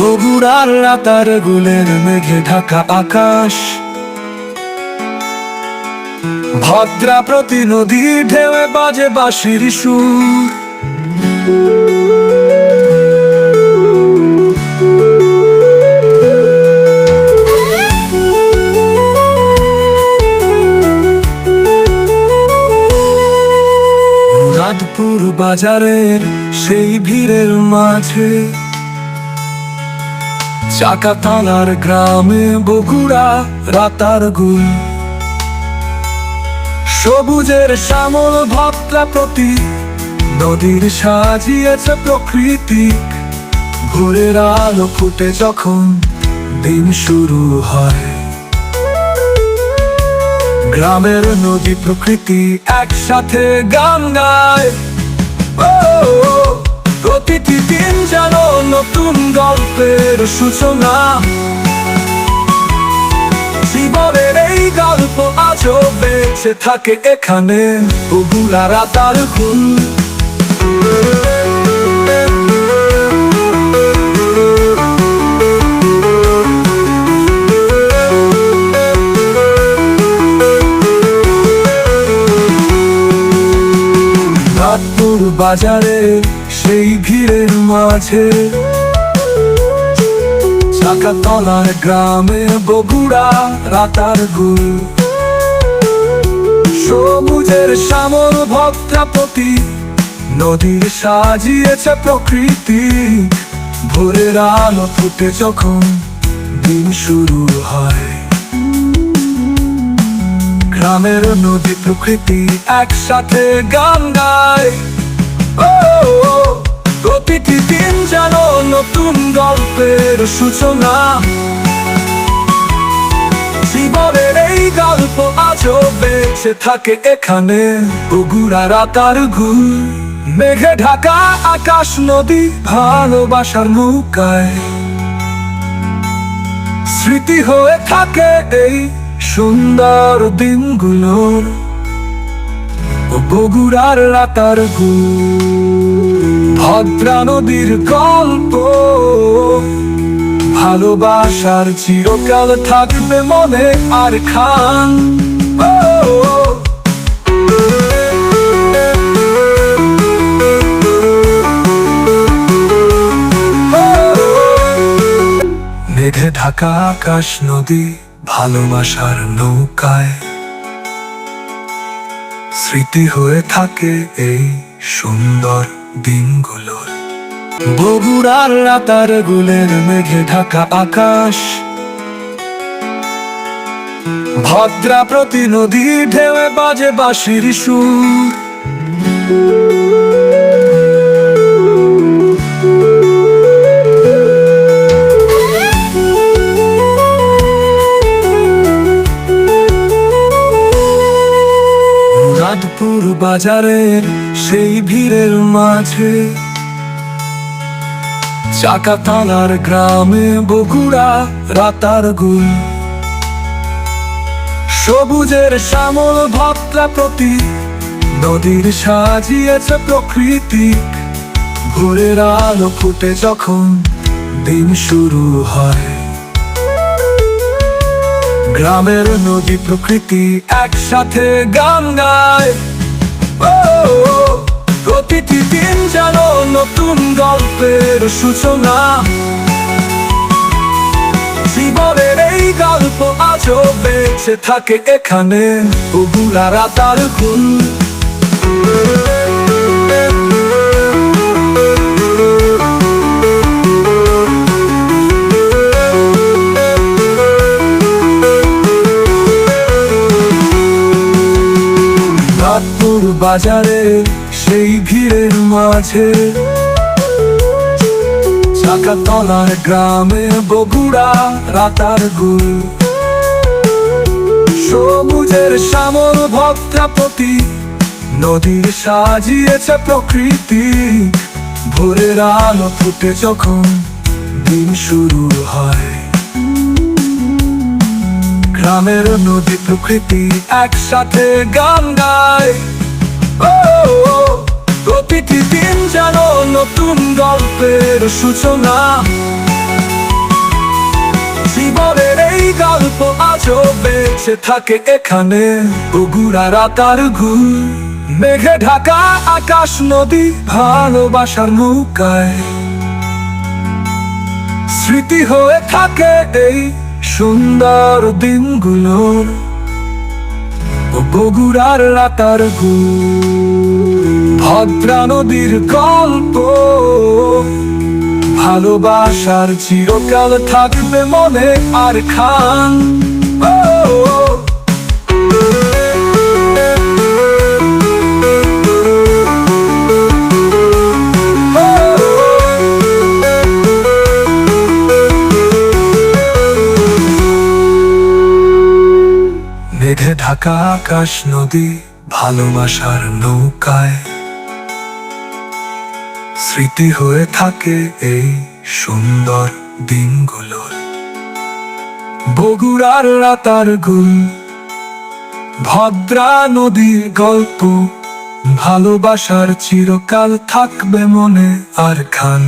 বগুড়ার রাতার গুলের মেঘে ঢাকা আকাশ। ভদ্রা প্রতি নদী ঢেউে বাজে বাঁশির সুর। মুরাদপুর বাজারের সেই ভিড়ের মাঝে চাকাতালার গ্রামে বগুড়া রাতার গুল। সবুজের শ্যামল ভক্তা প্রতি, নদীর সাজিয়েছে প্রকৃতি। ভোরের আলো ফুটে যখন দিন শুরু হয়। গ্রামের নদী প্রকৃতি একসাথে গান গায়। প্রতিটি দিন যেন নতুন গল্পের সূচনা। জীবনের এই গল্প আজও বেঁচে থাকে এখানে বগুড়া রাতার ঘুম বাজারে সেই ভিড়ের মাঝে। চাকাতলার গ্রামে বগুড়া রাতার গুল। সবুজের শ্যামল ভক্তাপতি নদীর সাজিয়েছে প্রকৃতি। ভোরের আলো ফুটে যখন দিন শুরু হয়। গ্রামের নদী প্রকৃতি একসাথে গান গায়। প্রতিটি দিন যেন নতুন গল্পের সূচনা। জীবনের এই গল্প আজও বেঁচে থাকে এখানে। বগুড়া রাতার ঘুর, মেঘে ঢাকা, আকাশ, নদী, ভালোবাসার নৌকায়। স্মৃতি হয়ে থাকে এই সুন্দর দিনগুলোর। বগুড়ার রাতার গু ভদ্রা নদীর গল্প। ভালোবাসার চিরকাল থাকবে মনে আর খান। মেঘে ঢাকা আকাশ নদী ভালোবাসার নৌকায়। স্মৃতি হয়ে থাকে এই সুন্দর দিনগুলোর। বগুড়ার রাতার গুলের মেঘে ঢাকা আকাশ। ভদ্রা প্রতি নদী ঢেউয়ে বাজে বাঁশির সুর। বাজারের সেই ভিড়ের মাঝে। চাকাতালার গ্রামে বগুড়া রাতার গুল। সবুজের শ্যামল ভক্তা প্রতি, নদীর সাজিয়েছে প্রকৃতি। ভোরের আলো ফুটে যখন দিন শুরু হয়। গ্রামের নদী প্রকৃতি একসাথে গান গায়। প্রতিটি দিন যেন নতুন গল্পের সূচনা। জীবনের এই গল্প আজও বেঁচে থাকে এখানে। বগুড়া রাতার ঘুম বাজারে, সেই ভিড়ের মাঝে। চাকাতলার গ্রামে বগুড়া রাতার গুল। সবুজের শ্যামল ভক্তাপতি নদীর সাজিয়েছে প্রকৃতি। ভোরের আলো ফুটে যখন দিন শুরু হয়। গ্রামের নদী প্রকৃতি একসাথে গান গায়। প্রতিটি দিন যেন নতুন গল্পের সূচনা। জীবনের এই গল্প আজও বেঁচে থাকে এখানে। বগুড়া রাতার ঘুর মেঘে ঢাকা, আকাশ, নদী, ভালোবাসার নৌকায়। স্মৃতি হয়ে থাকে এই সুন্দর দিনগুলোর বগুড়ার রাতার গু ভদ্রা নদীর গল্প। ভালোবাসার চিরকাল থাকবে মনে আর খান। ঢাকা আকাশ নদী ভালোবাসার নৌকায়। স্মৃতি হয়ে থাকে এই সুন্দর দিনগুলোর। বগুড়ার রাতার গুল, ভদ্রা নদীর গল্প, ভালোবাসার চিরকাল থাকবে মনে আর খান